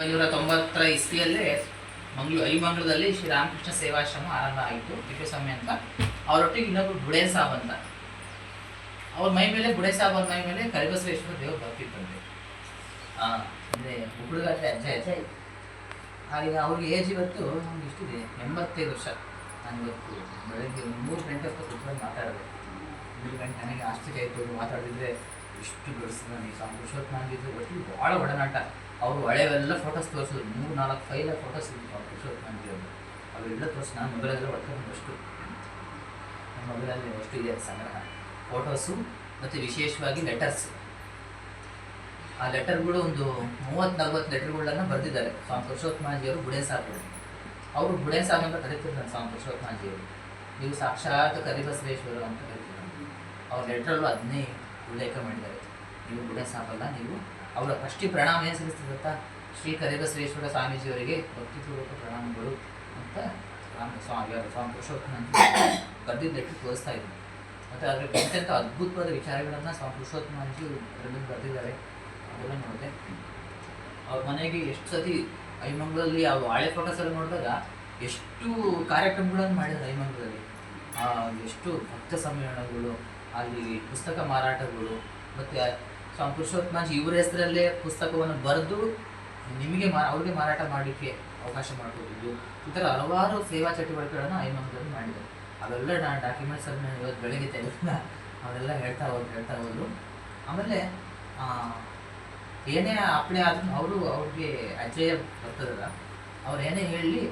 ಒಂಬೈನೂರ ತೊಂಬತ್ತರ ಇಸ್ವಿಯಲ್ಲೇ ಮಂಗ್ಳೂ ಐಮಂಗ್ಳದಲ್ಲಿ ಶ್ರೀರಾಮಕೃಷ್ಣ ಸೇವಾಶ್ರಮ ಆರಂಭ ಆಯಿತು ತಿಪ್ಪೇಸ್ವಾಮಿ ಅಂತ. ಅವರೊಟ್ಟಿಗೆ ಇನ್ನೊಬ್ರು ಬುಡೆ ಸಾಬ್ ಅಂತ. ಅವ್ರ ಮೈ ಮೇಲೆ ಬುಡೆ ಸಾಬ್ ಅವ್ರ ಮೈ ಮೇಲೆ ಕರಿಬಸವೇಶ್ವರ ದೇವರು ಬರ್ತಿದ್ದಂತೆ. ಅಂದ್ರೆ ಹುಡುಗಾದ್ರೆ ಅಜ್ಜ ಅಜ್ಜ ಹಾಗೆ ಅವ್ರಿಗೆ ಏಜ್ ಇವತ್ತು ನಮ್ಗೆ ಇಷ್ಟಿದೆ, ಎಂಬತ್ತೈದು ವರ್ಷ. ನಾನು ಇವತ್ತು ಬೆಳಗ್ಗೆ ಮೂರು ಗಂಟೆ ಹೊತ್ತು ಕುತ್ಕೊಂಡು ಮಾತಾಡಿದೆ. ಮೂರು ಗಂಟೆ ನನಗೆ ಆಶ್ಚರ್ಯ ಆಯಿತು ಮಾತಾಡಿದ್ರೆ ಇಷ್ಟು ಬೆಳೆಸಿದ ನನಗೆ ಸ್ವಾಮಿ ಪುರುಷೋತ್ತಮಾಂಜಿದ್ದು ಒಟ್ಟಿಗೆ ಭಾಳ ಒಡನಾಟ. ಅವರು ಹಳೆವೆಲ್ಲ ಫೋಟೋಸ್ ತೋರಿಸಿದ್ರು. ಮೂರು, ನಾಲ್ಕು ಫೈಲ ಫೋಟೋಸ್ ಇತ್ತು ಅವ್ರು ಕಿಶೋರ್ ಕಾಂತಿ ಅವರು. ಅವೆಲ್ಲ ತೋರಿಸಿ ನಾನು ಮೊಬೈಲಲ್ಲಿ ಹೊಡ್ಕೊಂಡು ಅಷ್ಟು. ಮೊಬೈಲಲ್ಲಿ ಅಷ್ಟು ಇದೆ ಸಂಗ್ರಹ. ಫೋಟೋಸು ಮತ್ತು ವಿಶೇಷವಾಗಿ ಲೆಟರ್ಸ್ ಆ ಲೆಟರ್ಗಳು ಒಂದು ಮೂವತ್ತು, ನಲ್ವತ್ತು ಲೆಟರ್ಗಳನ್ನ ಬರೆದಿದ್ದಾರೆ. ಸ್ವಾಮಿ ಪುರುಷೋತ್ತಮಾಜಿಯವರು ಬುಡೇ ಸಾಹೇಬರು ಅವರು ಬುಡೇ ಸಾಹೇಬ್ ಅಂತ ಕರೀತಿರ್ತಾರೆ ಸ್ವಾಮಿ ಪುರುಷೋತ್ತಮಾಜಿಯವರು ನೀವು ಸಾಕ್ಷಾತ್ ಕರಿಬಸವೇಶ್ವರ ಅಂತ ಕರೀತಿದ್ರು ಅವ್ರ ಲೆಟ್ರಲ್ಲೂ ಅದನ್ನೇ ಉಲ್ಲೇಖ ಮಾಡಿದ್ದಾರೆ. ನೀವು ಬುಡೇ ಸಾಹೇಬಲ್ಲ ನೀವು ಅವರ ಅಷ್ಟೇ ಪ್ರಣಾಮ ಏನು ಗೊತ್ತಾ? ಶ್ರೀ ಕರಿಬಸವೇಶ್ವರ ಸ್ವಾಮೀಜಿಯವರಿಗೆ ಭಕ್ತಿಪೂರ್ವಕ ಪ್ರಣಾಮಗಳು ಅಂತ ಸ್ವಾಮಿ ಸ್ವಾಮಿ ಸ್ವಾಮಿ ಪುರುಷೋತ್ತಮ ಬರೆದಿದ್ದ ಲೆಟ್ರ್ ತೋರಿಸ್ತಾ ಇದ್ದರು ಮತ್ತು ಅದರ ಅತ್ಯಂತ ಅದ್ಭುತವಾದ ವಿಚಾರಗಳನ್ನು ಸ್ವಾಮಿ ಪುರುಷೋತ್ತಮಾಜಿ ಅದರಲ್ಲಿ ಬರೆದಿದ್ದಾರೆ. ಅದೆಲ್ಲ ನೋಡಿದೆ. ಅವ್ರ ಮನೆಗೆ ಎಷ್ಟು ಸತಿ ಐಮಂಗ್ಳಲ್ಲಿ ಆ ಹಳೆ ಫೋಟೋಸ್ ಎಲ್ಲ ನೋಡಿದಾಗ ಎಷ್ಟು ಕಾರ್ಯಕ್ರಮಗಳನ್ನು ಮಾಡಿದ್ರು ಆ, ಎಷ್ಟು ಭಕ್ತ ಸಮ್ಮೇಳನಗಳು ಅಲ್ಲಿ ಪುಸ್ತಕ ಮಾರಾಟಗಳು ಮತ್ತು ಸ್ವಾಮಿ ಪುರುಷೋತ್ತಮಾಜಿ ಇವರ ಹೆಸರಲ್ಲೇ ಪುಸ್ತಕವನ್ನು ಬರೆದು ನಿಮಗೆ ಮಾ, ಅವ್ರಿಗೆ ಮಾರಾಟ ಮಾಡಲಿಕ್ಕೆ ಅವಕಾಶ ಮಾಡಿಕೊಟ್ಟಿದ್ದು ಈ ಥರ ಹಲವಾರು ಸೇವಾ ಚಟುವಟಿಕೆಗಳನ್ನು ಐಮಂಗ್ಳದಲ್ಲಿ ಮಾಡಿದ್ದಾರೆ. ಅವೆಲ್ಲ ನಾನು ಡಾಕ್ಯುಮೆಂಟ್ಸ್ ಅದನ್ನ ಇವತ್ತು ಬೆಳಗ್ಗೆ ತೆಗೆದ ಅವರೆಲ್ಲ ಹೇಳ್ತಾ ಹೋದ್ರು, ಹೇಳ್ತಾ ಹೋದರು. ಆಮೇಲೆ ಏನೇ ಅಪ್ಲೈ ಆದ್ರೂ ಅವರು ಅವ್ರಿಗೆ ಅಜಯ ಬರ್ತದಲ್ಲ, ಅವ್ರು ಏನೇ ಹೇಳಲಿ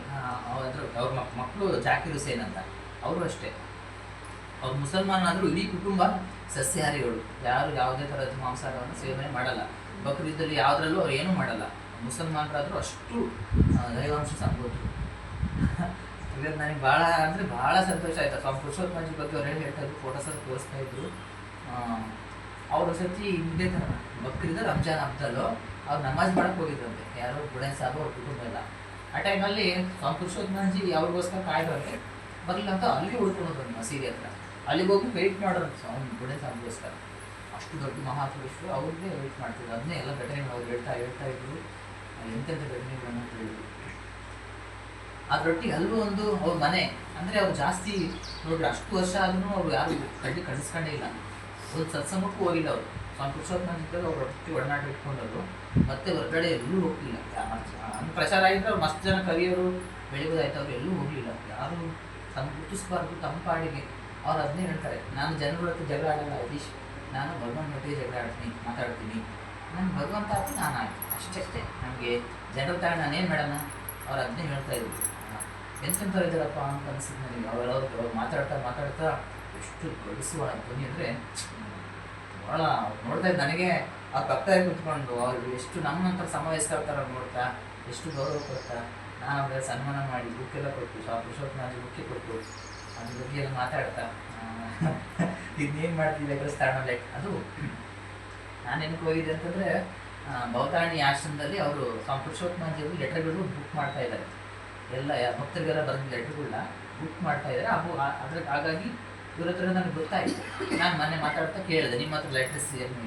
ಅದ್ರ ಅವ್ರ ಮಕ್ ಮಕ್ಕಳು ಜಾಕಿರ್ ಹುಸೇನ್ ಅಂತ, ಅವರು ಅಷ್ಟೇ. ಅವ್ರು ಮುಸಲ್ಮಾನ್ ಆದರೂ ಇಡೀ ಕುಟುಂಬ ಸಸ್ಯಾಹಾರಿಗಳು. ಯಾರು ಯಾವುದೇ ಥರದ ಮಾಂಸಾಹಾರವನ್ನು ಸೇವನೆ ಮಾಡಲ್ಲ. ಬಕ್ರೀದಲ್ಲಿ ಯಾವುದ್ರಲ್ಲೂ ಅವ್ರು ಏನೂ ಮಾಡಲ್ಲ. ಮುಸಲ್ಮಾನರಾದರೂ ಅಷ್ಟು ದೈವಾಂಶ ಸಂಬೋಧರು. ಇವತ್ತು ನನಗೆ ಭಾಳ ಅಂದರೆ ಭಾಳ ಸಂತೋಷ ಆಯಿತು. ಸ್ವಾಮಿ ಪುರುಷೋತ್ಮಾಜಿ ಬಗ್ಗೆ ಅವ್ರು ಏನು ಹೇಳ್ತಾ ಇದ್ರು. ಫೋಟೋಸ್ ಎಲ್ಲ ತೋರಿಸ್ತಾ ಇದ್ರು. ಅವ್ರು ಸತಿ ಹಿಂದೆ ಥರ ಬಕ್ರೀದ ರಂಜಾನ್ ಹಬ್ಬದಲ್ಲೋ ಅವ್ರು ನಮಾಜ್ ಮಾಡಕ್ಕೆ ಹೋಗಿದ್ರಂತೆ. ಯಾರೋ ಗುಣ ಸಾಬು ಅವ್ರ ಕುಟುಂಬ ಎಲ್ಲ. ಆ ಟೈಮಲ್ಲಿ ಸ್ವಾಮಿ ಪುರುಷೋತ್ಮಾಜಿ ಅವ್ರಿಗೋಸ್ಕರ ಕಾಯ್ದಂತೆ ಬರಲಿಲ್ಲ ಅಂತ ಅಲ್ಲಿ ಉಳ್ಕೊಂಡು ಮಸೀದಿ ಹತ್ರ. ಅಲ್ಲಿಗೆ ಹೋಗಿ ವೆಯ್ಟ್ ಮಾಡೋರು ಸ್ವಾಮಿ ಬುಡೇ ಸಾಬ್ಗೋಸ್ಕರ ಅಷ್ಟು ದೊಡ್ಡ ಮಹಾಪುರುಷರು ಅವ್ರಿಗೆ ವೆಯ್ಟ್ ಮಾಡ್ತಿದ್ರು. ಅದನ್ನೇ ಎಲ್ಲ ಘಟನೆಗಳು ಅವ್ರು ಹೇಳ್ತಾ ಹೇಳ್ತಾ ಇದ್ರು. ಎಂತೆಂಥ ಘಟನೆಗಳನ್ನು ಹೇಳಿದ್ರು ಅದರೊಟ್ಟಿಗೆ ಅಲ್ಲೂ ಒಂದು ಅವ್ರ ಮನೆ, ಅಂದರೆ ಅವ್ರು ಜಾಸ್ತಿ ನೋಡ್ರಿ, ಅಷ್ಟು ವರ್ಷ ಆದ್ರೂ ಅವ್ರು ಯಾರು ಕಡ್ಡಿ ಕಡಿಸ್ಕೊಂಡೇ ಇಲ್ಲ. ಒಂದು ಸತ್ಸಂಗಕ್ಕೂ ಹೋಗಿಲ್ಲ ಅವರು. ಸ್ವಾಮಿ ಪುರುಷೋತ್ತಮ ಇದ್ದಾಗ ಅವ್ರ ಒಟ್ಟಿಗೆ ಒಡನಾಟ ಇಟ್ಕೊಂಡವರು. ಮತ್ತೆ ಹೊರಗಡೆ ಎಲ್ಲೂ ಹೋಗ್ಲಿಲ್ಲ. ಹಂಗೆ ಪ್ರಚಾರ ಆಗಿದ್ರೆ ಅವ್ರು ಮಸ್ತ್ ಜನ ಕವಿಯವರು ಬೆಳಿಬೋದಾಯ್ತು ಅವ್ರು ಎಲ್ಲೂ ಹೋಗ್ಲಿಲ್ಲ. ಯಾರು ತಮ್ಮ ಹುಟ್ಟಿಸ್ಬಾರ್ದು ತಮ್ಮ ಪಾಡಿಗೆ. ಅವ್ರು ಅದನ್ನೇ ಹೇಳ್ತಾರೆ, ನಾನು ಜನರ ಹತ್ರ ಜಗಳ ಆಡಲ್ಲ ಯತೀಶ್ ನಾನು ಭಗವಂತ ಜೊತೆ ಜಗಳ ಆಡ್ತೀನಿ, ಮಾತಾಡ್ತೀನಿ. ನನ್ನ ಭಗವಂತ ಆಗಿ ನಾನು ಆಯ್ತು ಅಷ್ಟೇ ನನಗೆ ಜನರ ತಾಳ ನಾನೇನು ಮಾಡೋಣ ಅವ್ರು ಅದನ್ನೇ ಹೇಳ್ತಾ ಇದ್ರು. ಎಂತೆಂಥವ್ರು ಇದ್ದಾರಪ್ಪ ಅಂತ ಅನಿಸಿದ್ದು ನನಗೆ ಅವರವ್ರು ಅವ್ರು ಮಾತಾಡ್ತಾ ಮಾತಾಡ್ತಾ ಎಷ್ಟು ಗಳಿಸುವ ಧ್ವನಿ ಅಂದರೆ ಭಾಳ ನೋಡ್ತಾ ಇದ್ದ ನನಗೆ, ಆ ಪಕ್ಕದಲ್ಲಿ ಕುತ್ಕೊಂಡು ಅವ್ರು ಎಷ್ಟು ನಮ್ಮ ನಂತರ ಸಮವಯಸ್ಕರ್ತಾರ ನೋಡ್ತಾ, ಎಷ್ಟು ಗೌರವ ಕೊಡ್ತಾ, ನಾನು ಅವ್ರಿಗೆ ಸನ್ಮಾನ ಮಾಡಿ ಬುಕ್ ಎಲ್ಲ ಕೊಟ್ಟು ಆ ಪುರುಷೋತ್ನಾಜಿ ಬುಕ್ಕೆ ಕೊಟ್ಟು ಅದ್ರ ಬಗ್ಗೆ ಎಲ್ಲ ಮಾತಾಡ್ತಾ ಇದನ್ನೇನು ಮಾಡ್ತಿದ್ದೆ ಕಳಿಸ್ತಾಣ ಲೈಕ್ ಅದು ನಾನು ಏನಕ್ಕೆ ಹೋಗಿದ್ದೆ ಅಂತಂದರೆ ಭವತಾರಣಿ ಆಶ್ರಮದಲ್ಲಿ ಅವರು ಸ್ವಾಮಿ ಪುರುಷೋತ್ತಮಾಜಿ ಅವರು ಲೆಟರ್ಗಳು ಬುಕ್ ಮಾಡ್ತಾ ಇದ್ದಾರೆ. ಎಲ್ಲ ಭಕ್ತರಿಗೆಲ್ಲ ಬರೆದ ಲೆಟರ್ಗಳನ್ನ ಬುಕ್ ಮಾಡ್ತಾ ಇದ್ದಾರೆ. ಅವು ಅದ್ರ, ಹಾಗಾಗಿ ಇವ್ರ ಹತ್ರ ನನಗೆ ಗೊತ್ತಾಯಿತು. ನಾನು ಮೊನ್ನೆ ಮಾತಾಡ್ತಾ ಕೇಳಿದೆ, ನಿಮ್ಮ ಹತ್ರ ಲೆಟರ್ಸ್ ಏನು.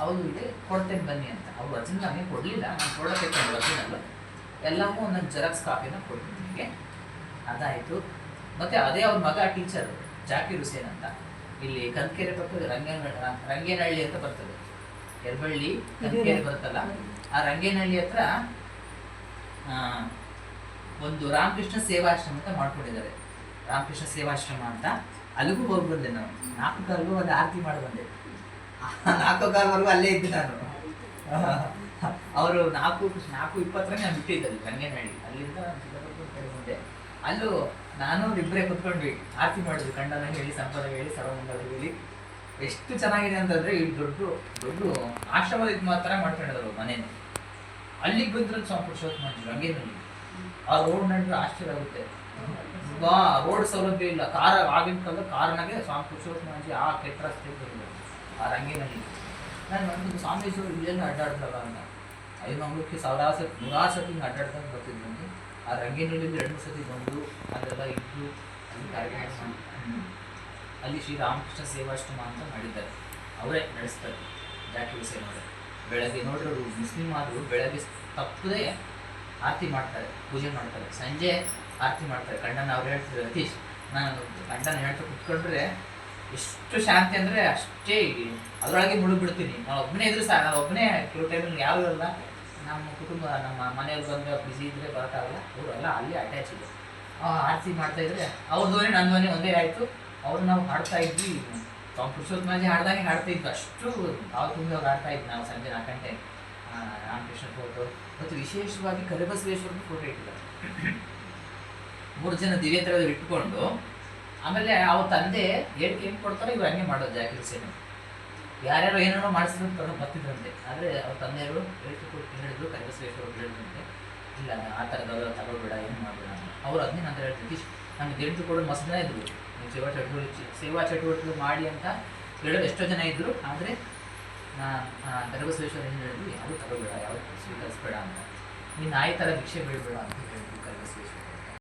ಹೌದು ಇದೆ, ಕೊಡ್ತೇನೆ ಬನ್ನಿ ಅಂತ. ಅವ್ರು ಒರಿಜಿನಲ್ ನಮಗೆ ಕೊಡಲಿಲ್ಲ, ನಾನು ಕೊಡೋಕ್ಕೆ ಒರಿಜಿನಲ್ ಎಲ್ಲಕ್ಕೂ ಒಂದೊಂದು ಜೆರಾಕ್ಸ್ ಕಾಪಿನ ಕೊಡ್ತೀನಿ. ನಿಮಗೆ ಅದಾಯಿತು. ಮತ್ತು ಅದೇ ಅವ್ರ ಮಗ ಟೀಚರ್ ಜಾಕಿರ್ ಹುಸೇನ್ ಅಂತ. ಇಲ್ಲಿ ಕಂದ್ಕೆರೆ ಪಕ್ಕದ ರಂಗೇನ ರಂಗೇನಹಳ್ಳಿ ಅಂತ ಬರ್ತದೆ. ಎರ್ಬಳ್ಳಿ ಕಂದ್ಕೆರೆ ಬರುತ್ತಲ್ಲ, ಆ ರಂಗೇನಹಳ್ಳಿ ಹತ್ರ ಒಂದು ರಾಮಕೃಷ್ಣ ಸೇವಾಶ್ರಮ ಅಂತ ಮಾಡ್ಕೊಂಡಿದ್ದಾರೆ. ರಾಮಕೃಷ್ಣ ಸೇವಾಶ್ರಮ ಅಂತ. ಅಲ್ಲಿಗೂ ಹೋಗಿ ಬಂದೆ ನಾನು. ನಾಲ್ಕು ಕಾಲ್ಗೂ ಒಂದು ಆರತಿ ಮಾಡಿ ಬಂದೆ. ನಾಲ್ಕು ಕಾಲ್ವರೆಗೂ ಅಲ್ಲೇ ಇದ್ದೆ ನಾನು. ಅವರು ನಾಲ್ಕು ನಾಲ್ಕು ಇಪ್ಪತ್ತರಂಗೆ ನಾನು ಬಿಟ್ಟಿದ್ದಲ್ಲಿ ರಂಗೇನಹಳ್ಳಿ. ಅಲ್ಲಿಂದ ಬಂದೆ. ಅಲ್ಲೂ ನಾನು ಇಬ್ಬರೇ ಕುತ್ಕೊಂಡ್ವಿ. ಆರತಿ ಮಾಡಿದ್ವಿ ಕಂಡನ ಹೇಳಿ, ಸಂಪದ ಹೇಳಿ ಸರ್ವಮಂಗಲ ಹೇಳಿ. ಎಷ್ಟು ಚೆನ್ನಾಗಿದೆ ಅಂತಂದ್ರೆ ಈ ದೊಡ್ಡ ದೊಡ್ಡ ಆಶ್ರಮದ ಇದು ಮಾತ್ರ ಮಾಡ್ಕೊಂಡಿದ್ರು ಮನೇನ ಅಲ್ಲಿಗೆ ಬಂದ್ರೆ ಸ್ವಾಮಿ ಪುರುಷೋತ್ತಮ ಮಾಡಿದ್ರು ಹಂಗೆ ಆ ರೋಡ್ ನಡೆದ್ರೆ ಆಶ್ಚರ್ಯ ಆಗುತ್ತೆ. ಬಾ ರೋಡ್ ಸೌಲಭ್ಯ ಇಲ್ಲ. ಕಾರ, ಆಗಿನ ಕಾಲದ ಕಾರಣಗೆ ಸ್ವಾಮಿ ಪುರುಷೋತ್ತಮಾಜಿ ಆ ಕೆಟ್ಟ ರಸ್ತೆ ಆ ರಂಗೇನಲ್ಲಿ ನಾನು ಒಂದು ಸ್ವಾಮೀಜಿಯವರು ಇಲ್ಲೆಲ್ಲ ಅಡ್ಡಾಡ್ತಲ್ಲ ಅಂತ. ಐದು ಮಂಗ್ಳೂರಿಗೆ ಸಾವಿರ ಸತಿ, ನೂರಾರು ಸತಿ ಹಿಂಗೆ ಅಡ್ಡಾಡ್ತಾ ಬರ್ತಿದ್ದು ನನಗೆ ಆ ರಂಗೇನಲ್ಲಿ ಎರಡು ಸತಿ ಬಂದು ಅದೆಲ್ಲ ಇದ್ದು ಅಲ್ಲಿ ಮಾಡಿ. ಅಲ್ಲಿ ಶ್ರೀ ರಾಮಕೃಷ್ಣ ಸೇವಾಶ್ರಮ ಅಂತ ಮಾಡಿದ್ದಾರೆ. ಅವರೇ ನಡೆಸ್ತಾರೆ. ಜಾಕಿ ಹುಸೇನ್ ಅವರೇ. ಬೆಳಗ್ಗೆ ನೋಡಿದ್ರು ಮುಸ್ಲಿಂ ಆದರೂ ಬೆಳಗ್ಗೆ ತಪ್ಪದೇ ಆರತಿ ಮಾಡ್ತಾರೆ, ಪೂಜೆ ಮಾಡ್ತಾರೆ. ಸಂಜೆ ಆರತಿ ಮಾಡ್ತಾರೆ. ಕಂಡನ ಅವ್ರು ಹೇಳ್ತಾರೆ ರತೀಶ್ ನಾನು ಗಂಡನ ಹೇಳ್ತಾ ಕುತ್ಕೊಂಡ್ರೆ ಎಷ್ಟು ಶಾಂತಿ ಅಂದರೆ ಅಷ್ಟೇ ಅದರೊಳಗೆ ಮುಳುಗ್ಬಿಡ್ತೀನಿ. ನಾನು ಒಬ್ಬನೇ ಇದ್ರು ಸಹ ನಾನು ಒಬ್ಬನೇ ಕೆಲವು ಟೈಮಲ್ಲಿ ಯಾರು ಇರಲ್ಲ ನಮ್ಮ ಕುಟುಂಬ, ನಮ್ಮ ಮನೆಯಲ್ಲಿ ಬಂದು ಬಿಸಿ ಇದ್ರೆ ಬರೋಕ್ಕಾಗಲ್ಲ. ಅವರು ಎಲ್ಲ ಅಲ್ಲಿ ಅಟ್ಯಾಚ್ ಇದೆ ಆರತಿ ಮಾಡ್ತಾ ಇದ್ರೆ ಅವ್ರ ಧ್ವನಿ ನನ್ನ ಧ್ವನಿ ಒಂದೇ ಆಯಿತು. ಅವ್ರು ನಾವು ಹಾಡ್ತಾ ಇದ್ವಿ. ತಾವು ಪುರುಷೋತ್ ಮಾಜಿ ಹಾಡ್ದಂಗೆ ಹಾಡ್ತಾ ಇದ್ವಿ. ಅಷ್ಟು ನಾವು ತುಂಬ ಹಾಡ್ತಾ ಇದ್ವಿ ನಾವು ಸಂಜೆ ನಾಲ್ಕು ಗಂಟೆ ರಾಮಕೃಷ್ಣ ಫೋಟೋ ಮತ್ತು ವಿಶೇಷವಾಗಿ ಕರಿಬಸವೇಶ್ವರನ ಫೋಟೋ ಇಟ್ಟಿದ್ದಾರೆ. ಮೂರು ಜನ ದಿವ್ಯಂತರದಲ್ಲಿ ಇಟ್ಕೊಂಡು ಆಮೇಲೆ ಅವ್ರ ತಂದೆ ಹೇಳಿಕೆ ಏನು ಕೊಡ್ತಾರೆ ಇವ್ರು ಹಂಗೆ ಮಾಡೋದು ಜಾಕಿರ್ ಯಾರ್ಯಾರು ಏನೇನೋ ಮಾಡಿಸಿದ್ರು ಕಣ್ಣು ಬರ್ತಿದ್ರಂತೆ ಆದರೆ ಅವ್ರ ತಂದೆಯವರು ಹೇಳಿಕೆ ಕೊಟ್ಟು ಹೇಳಿದ್ರು ಕರಿಬಸವೇಶ್ವರ ಹೇಳಿದ್ರಂತೆ. ಇಲ್ಲ ಆ ಥರದವ್ರು ತಗೊಳ್ಬೇಡ, ಏನು ಮಾಡಬೇಡ ಅವ್ರು ಅದನ್ನೇ ನಂತರ ಹೇಳ್ತೀವಿ ನಮ್ಗೆ ಗೆಲ್ತು ಕೊಡೋ ಮಸ್ತ ಇದ್ರು. ನೀವು ಸೇವಾ ಚಟುವಟಿಕೆ ಸೇವಾ ಚಟುವಟಿಕೆ ಮಾಡಿ ಅಂತ ಹೇಳೋದು ಎಷ್ಟೋ ಜನ ಇದ್ದರು ಆದರೆ ನಾ ಕರಿಬಸವೇಶ್ವರ ಏನು ಹೇಳಿದ್ವಿ ಯಾವುದು ತಗೋಬೇಡ ಯಾವುದು ಸ್ವೀಕರಿಸ್ಬೇಡ ಅಂತ. ನೀನು ನಾಯಿ ಥರ ಭಿಕ್ಷೆ ಬೀಳಬೇಡ ಅಂತ ಹೇಳಿದ್ರು ಹೇಳಿದ್ವಿ